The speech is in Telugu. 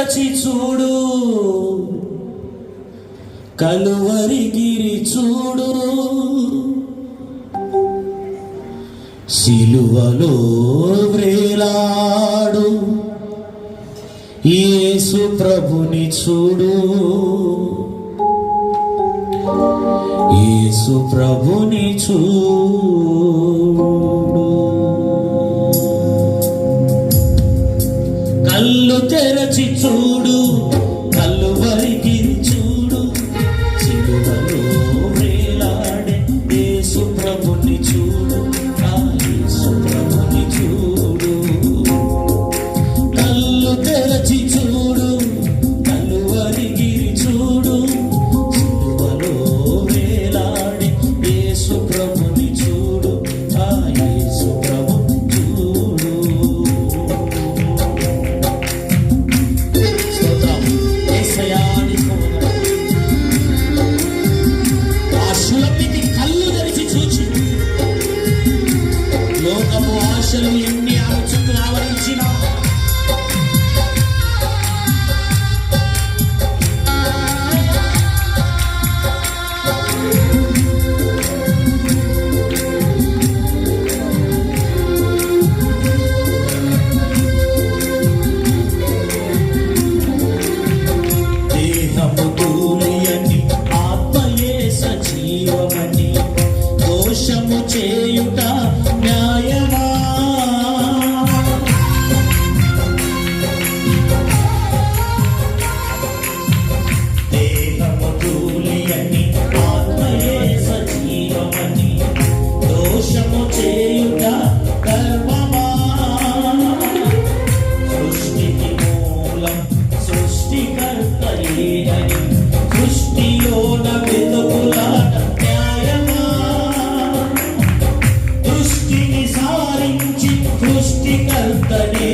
కడచి చూడు. కలువరి గిరి చూడు. సిలువలో వ్రేలాడు. యేసు ప్రభుని చూడు. యేసు ప్రభుని చూడు కళ్ళు తెరచి చూడు కళ్ళు వరికి ఆశలు ఎన్ని ఆలోచనలు ఆవరించినా దోషము చే సృష్టికర్తనే.